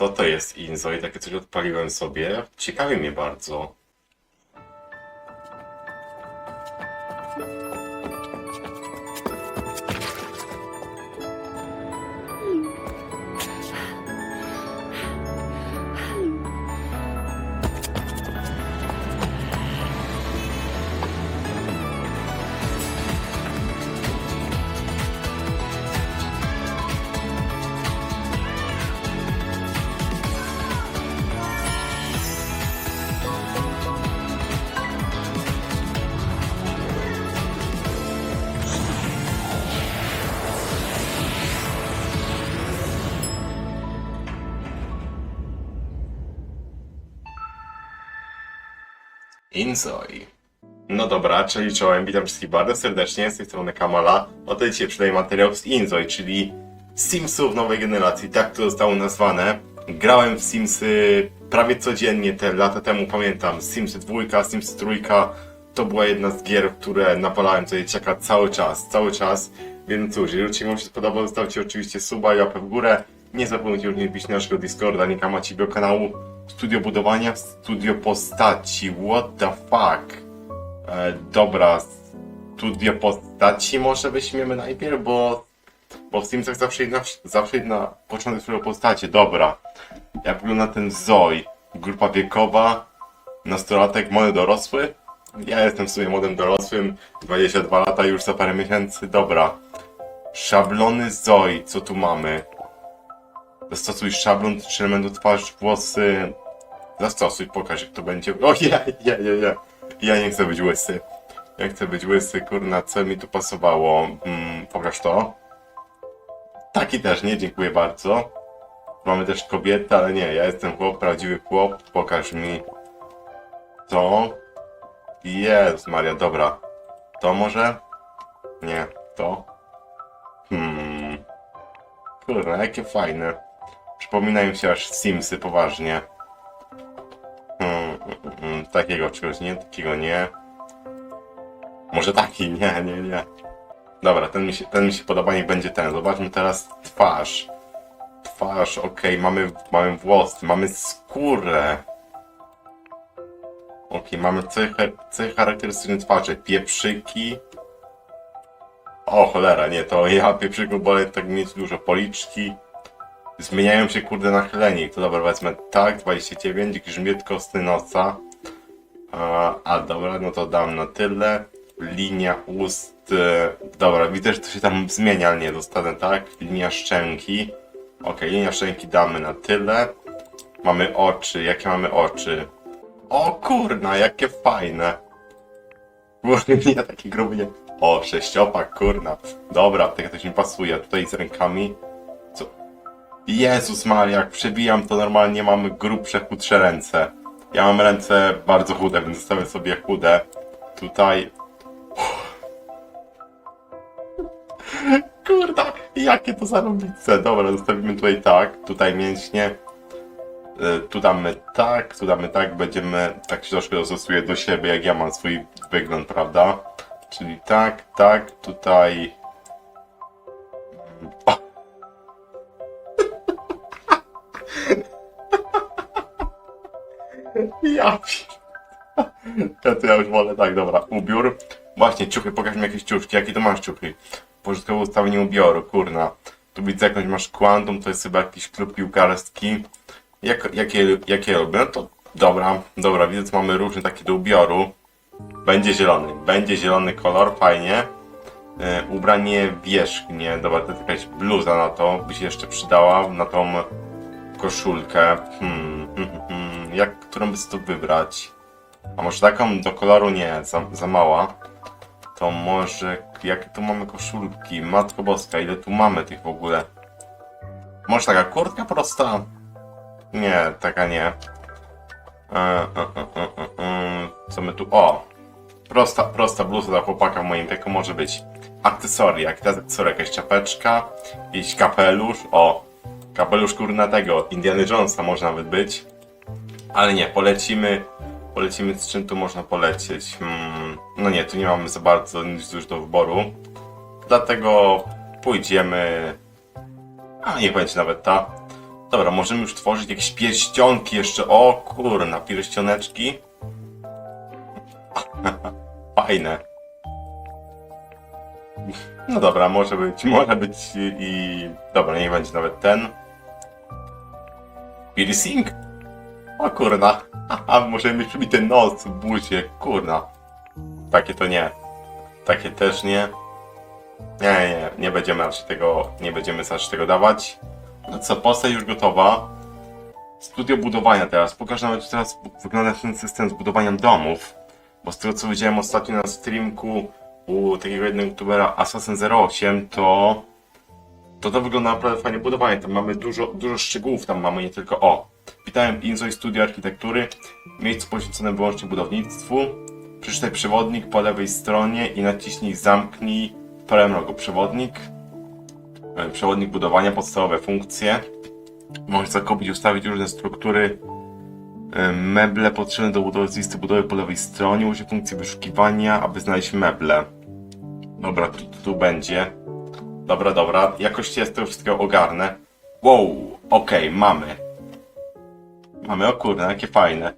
Co to jest Inzo? I takie coś odpaliłem sobie. Ciekawi mnie bardzo. Inzoi. No dobra, czyli czołem, witam wszystkich bardzo serdecznie, z tej strony Kamala. Oto dzisiaj przydaję materiał z Inzoi, czyli Simsów nowej generacji, tak to zostało nazwane. Grałem w Simsy prawie codziennie te lata temu, pamiętam, Simsy 2, Simsy 3, to była jedna z gier, które napalałem sobie czeka cały czas, cały czas. Więc cóż, jeżeli odcinek Wam się spodobał, zostawcie oczywiście suba i łapę w górę. Nie zapomnijcie również wbić na naszego Discorda, linka macie kanału Studio Budowania, Studio Postaci, what the fuck. E, dobra, Studio Postaci może weźmiemy najpierw, bo, bo w Simsach zawsze na, zawsze na początek Studio Postaci, dobra. Jak wygląda ten Zoi? Grupa wiekowa, nastolatek, młody dorosły? Ja jestem w sumie młodym dorosłym, 22 lata już za parę miesięcy, dobra. Szablony Zoi, co tu mamy? Zastosuj szablon, trzy elementu twarz, włosy. Zastosuj, pokaż jak to będzie. O ja, ja, ja, ja. Ja nie chcę być łysy. Ja chcę być łysy, kurna, co mi tu pasowało? Mm, pokaż to. Taki też nie, dziękuję bardzo. Mamy też kobietę, ale nie, ja jestem chłop, prawdziwy chłop. Pokaż mi to. Jest Maria, dobra. To może? Nie, to. Hmm. Kurwa, jakie fajne. Przypominają się aż Simsy, poważnie. Hmm, mm, mm, takiego czegoś nie, takiego nie. Może taki, nie, nie, nie. Dobra, ten mi się, ten mi się podoba, niech będzie ten. Zobaczmy teraz twarz. Twarz, okej, mamy, mamy włosy, mamy skórę. Okej, mamy cechy, cechy charakterystyczne twarzy. Pieprzyki. O cholera, nie, to ja pieprzyku wolę tak mieć dużo. Policzki. Zmieniają się kurde nachylenie. To dobra, wezmę tak, 29, grzmiet kostny noca. A, a dobra, no to dam na tyle. Linia ust. e, Dobra, widzę, że to się tam zmienia, ale nie, dostanę tak. Linia szczęki. Okej, linia szczęki damy na tyle. Mamy oczy, jakie mamy oczy? O kurna, jakie fajne. Kurde, nie taki gruby nie. O, sześciopak, kurna. Dobra, tak to mi pasuje. Tutaj z rękami. Jezus Maria, jak przebijam, to normalnie mamy grubsze, chudsze ręce. Ja mam ręce bardzo chude, więc zostawię sobie chude. Tutaj... Kurda, jakie to zarąbice. Dobra, zostawimy tutaj tak, tutaj mięśnie. Y, Tu damy tak, tu damy tak, będziemy, tak się troszkę dostosuję do siebie, jak ja mam swój wygląd, prawda? Czyli tak, tak, tutaj... O! Ja ja to ja już wolę, tak, dobra, ubiór. Właśnie, ciuchy, pokaż mi jakieś ciuszki, jakie to masz ciuchy? Pożytkowe ustawienie ubioru, kurna. Tu widzę jakąś masz quantum, to jest chyba jakiś klub piłkarski. Jak, jakie, jakie lubię? No to dobra, dobra, widzę, co mamy różne takie do ubioru. Będzie zielony, będzie zielony kolor, fajnie. E, ubranie wierzchnie, dobra, to jest jakaś bluza na to, by się jeszcze przydała, na tą koszulkę. Hmm, hmm, hmm, jak, którą by to wybrać? A może taką do koloru nie, za, za mała. To może, jakie tu mamy koszulki? Matko Boska, ile tu mamy tych w ogóle? Może taka kurtka prosta? Nie, taka nie. E, e, e, e, e, e. Co my tu? O! Prosta, prosta bluza dla chłopaka w moim wieku może być. Akcesoria, akcesoria, jakaś czapeczka, jakiś kapelusz, o! Kapelusz kurna tego, Indiana Jonesa może nawet być. Ale nie, polecimy, polecimy z czym tu można polecieć. Hmm, no nie, tu nie mamy za bardzo nic już do wyboru. Dlatego pójdziemy... A, niech będzie nawet ta. Dobra, możemy już tworzyć jakieś pierścionki jeszcze. O kurna, pierścioneczki. Fajne. No dobra, może być, może być i... Dobra, niech będzie nawet ten. Piercing? O kurna. A może mieć przybity nos, buzie, kurna. Takie to nie. Takie też nie. Nie, nie, nie będziemy raczej tego, nie będziemy raczej tego dawać. No co, postać już gotowa. Studio budowania teraz. Pokażę nawet teraz wygląda ten system z budowaniem domów. Bo z tego co widziałem ostatnio na streamku u takiego jednego youtubera Assassin08, to to to wygląda naprawdę fajnie budowanie. Tam mamy dużo, dużo szczegółów, tam mamy nie tylko o. Witam Inzoi Studio Architektury, miejsce poświęcone wyłącznie budownictwu. Przeczytaj przewodnik po lewej stronie i naciśnij zamknij w prawym rogu przewodnik. E, Przewodnik budowania, podstawowe funkcje. Możesz zakupić i ustawić różne struktury. E, Meble potrzebne do budowy z listy budowy po lewej stronie. Użyj funkcji wyszukiwania, aby znaleźć meble. Dobra, tu, tu, będzie. Dobra, dobra. Jakoś ja z tego wszystkiego ogarnę. Wow, okej, mamy. Mamy, o kurde, jakie fajne.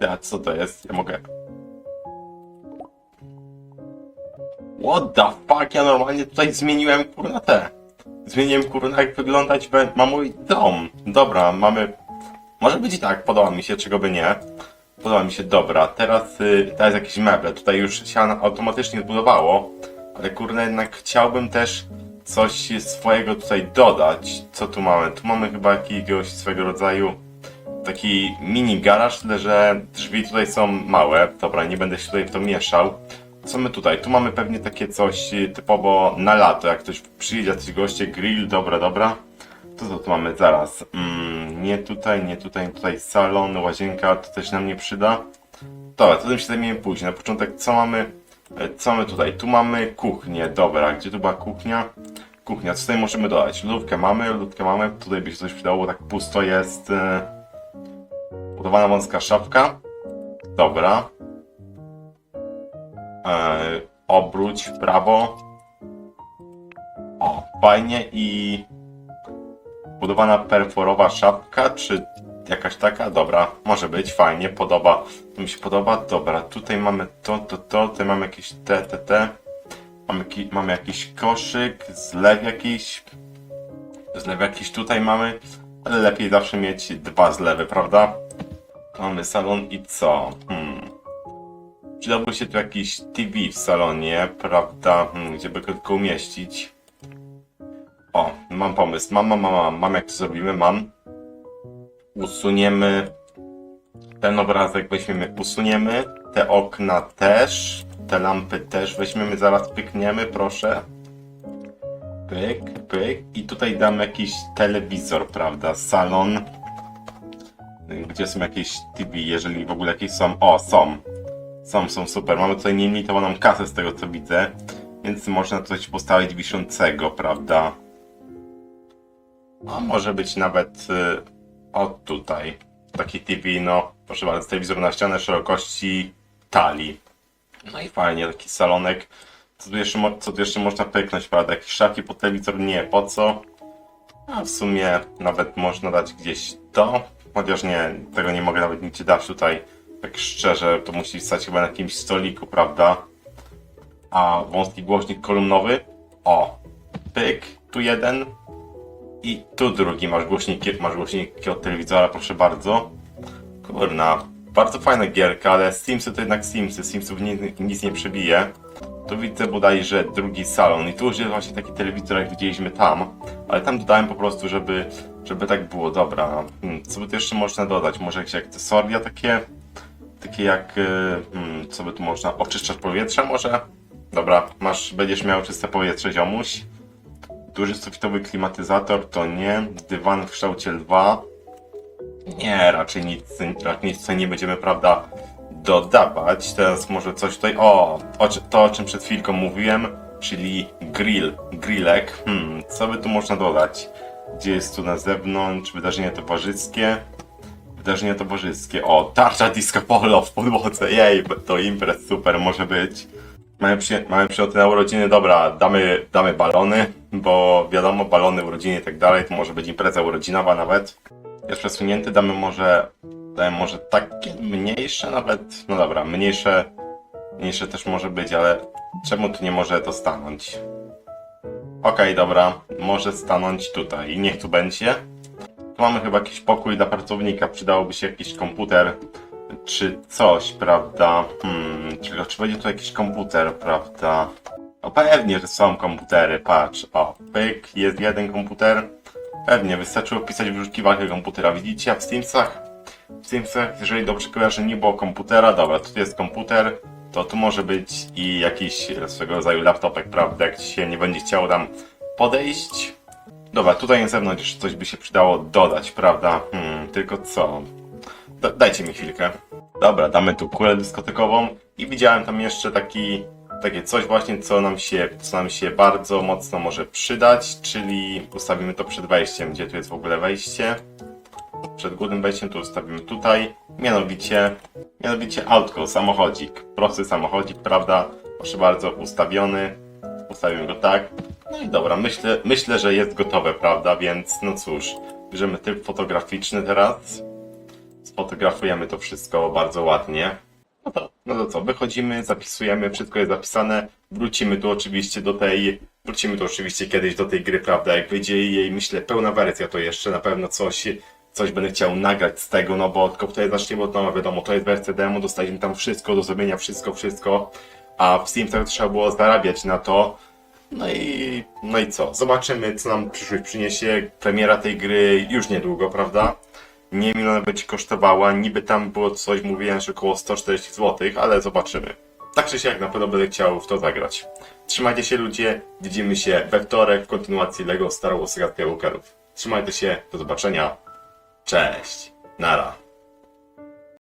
Ja, co to jest? Ja mogę... What the fuck? Ja normalnie tutaj zmieniłem kurna te. Zmieniłem kurna jak wyglądać ma mój dom. Dobra, mamy... Może być i tak, podoba mi się, czego by nie. Podoba mi się, dobra. Teraz, y, teraz jakieś meble. Tutaj już się automatycznie zbudowało. Ale kurde, jednak chciałbym też coś swojego tutaj dodać. Co tu mamy? Tu mamy chyba jakiegoś swego rodzaju taki mini garaż, tyle że drzwi tutaj są małe. Dobra, nie będę się tutaj w to mieszał. Co my tutaj? Tu mamy pewnie takie coś y, typowo na lato, jak ktoś przyjedzie, jacyś goście, grill, dobra, dobra. To co tu mamy zaraz? Mm, nie tutaj, nie tutaj, nie tutaj salon, łazienka, to też nam nie przyda. Dobra, to tym się zajmiemy później. Na początek co mamy? E, Co mamy tutaj? Tu mamy kuchnię, dobra. Gdzie tu była kuchnia? Kuchnia, co tutaj możemy dodać? Lodówkę mamy, lodówkę mamy. Tutaj by się coś przydało, bo tak pusto jest. Budowana wąska szafka. Dobra. E, obróć w prawo. O, fajnie i budowana perforowa szafka, czy jakaś taka? Dobra, może być, fajnie, podoba. To mi się podoba. Dobra, tutaj mamy to, to, to, tutaj mamy jakieś te, te, te. Mamy, mamy jakiś koszyk, zlew jakiś. Zlew jakiś tutaj mamy, ale lepiej zawsze mieć dwa zlewy, prawda? Mamy salon i co? Hmm. Przydałby się tu jakiś TV w salonie, prawda? Hmm, gdzie by tylko umieścić. O, mam pomysł. Mam, mam, mam, mam, mam jak to zrobimy, mam. Usuniemy ten obrazek, weźmiemy, usuniemy. Te okna też. Te lampy też weźmiemy, zaraz pykniemy, proszę. Pyk, pyk. I tutaj dam jakiś telewizor, prawda? Salon. Gdzie są jakieś TV, jeżeli w ogóle jakieś są. O, są. Są, są super. Mamy tutaj nielimitowaną kasę z tego co widzę. Więc można coś postawić wiszącego, prawda? A może być nawet y, o tutaj. Taki TV, no proszę bardzo, telewizor na ścianę szerokości talii. No i fajnie, taki salonek. Co tu jeszcze, co tu jeszcze można pyknąć, prawda? Jakieś szafki pod telewizor? Nie, po co? A w sumie nawet można dać gdzieś to. Chociaż nie, tego nie mogę nawet nigdzie dać tutaj. Tak szczerze, to musi stać chyba na jakimś stoliku, prawda? A wąski głośnik kolumnowy? O, pyk, tu jeden, i tu drugi masz głośniki, masz głośniki od telewizora, proszę bardzo. Kurna, bardzo fajna gierka, ale Simsy to jednak Simsy, Simsów nic, nic nie przebije. Tu widzę bodajże drugi salon i tu już jest właśnie taki telewizor, jak widzieliśmy tam, ale tam dodałem po prostu, żeby, żeby tak było, dobra. Hmm, co by tu jeszcze można dodać? Może jakieś akcesoria takie, takie jak, y, hmm, co by tu można, oczyszczacz powietrza może? Dobra, masz, będziesz miał czyste powietrze, ziomuś. Duży sufitowy klimatyzator to nie. Dywan w kształcie lwa. Nie, raczej nic, raczej nic nie będziemy, prawda, dodawać. Teraz może coś tutaj. O, o to o czym przed chwilką mówiłem, czyli grill, grillek. Hmm, co by tu można dodać? Gdzie jest tu na zewnątrz? Wydarzenie towarzyskie. Wydarzenie towarzyskie. O, tarcza disco polo w podłodze. Jej, to imprez super może być. Mamy, przy, mamy przyloty na urodziny, dobra, damy, damy balony, bo wiadomo, balony, urodziny i tak dalej, to może być impreza urodzinowa nawet. Jest przesunięty, damy może, damy może takie mniejsze nawet, no dobra, mniejsze, mniejsze też może być, ale czemu tu nie może to stanąć? Okej, dobra, może stanąć tutaj niech tu będzie. Tu mamy chyba jakiś pokój dla pracownika, przydałoby się jakiś komputer czy coś, prawda? Hmm, czy, czy będzie tu jakiś komputer, prawda? No pewnie, że są komputery, patrz, o, pyk, jest jeden komputer. Pewnie, wystarczyło wpisać w wyszukiwarkę komputera, widzicie? A w Steamsach, w Steamsach, jeżeli dobrze kojarzę, nie było komputera, dobra, tu jest komputer, to tu może być i jakiś swego rodzaju laptopek, prawda? Jak ci się nie będzie chciało tam podejść. Dobra, tutaj na zewnątrz jeszcze coś by się przydało dodać, prawda? Hmm, tylko co? Da, dajcie mi chwilkę. Dobra, damy tu kulę dyskotekową i widziałem tam jeszcze taki, takie coś właśnie, co nam, się, co nam się bardzo mocno może przydać, czyli ustawimy to przed wejściem. Gdzie tu jest w ogóle wejście? Przed głównym wejściem tu ustawimy tutaj, mianowicie, mianowicie autko, samochodzik. Prosty samochodzik, prawda? Proszę bardzo, ustawiony. Ustawimy go tak. No i dobra, myślę, myślę, że jest gotowe, prawda? Więc no cóż, bierzemy tryb fotograficzny teraz sfotografujemy to wszystko bardzo ładnie. No to, no to co, wychodzimy, zapisujemy, wszystko jest zapisane, wrócimy tu oczywiście do tej, wrócimy tu oczywiście kiedyś do tej gry, prawda, jak wyjdzie jej, myślę, pełna wersja, to jeszcze na pewno coś, coś będę chciał nagrać z tego, no bo tylko tutaj zaczniemy od nowa, wiadomo, to jest wersja demo, dostaliśmy tam wszystko do zrobienia, wszystko, wszystko, a w Steam trzeba było zarabiać na to, no i, no i co, zobaczymy, co nam przyszłość przyniesie, premiera tej gry już niedługo, prawda? nie wiem ona będzie kosztowała, niby tam było coś, mówiłem, że około 140 zł, ale zobaczymy. Tak czy siak na pewno będę chciał w to zagrać. Trzymajcie się ludzie, widzimy się we wtorek w kontynuacji LEGO Star Wars Skywalkerów. Trzymajcie się, do zobaczenia, cześć, nara.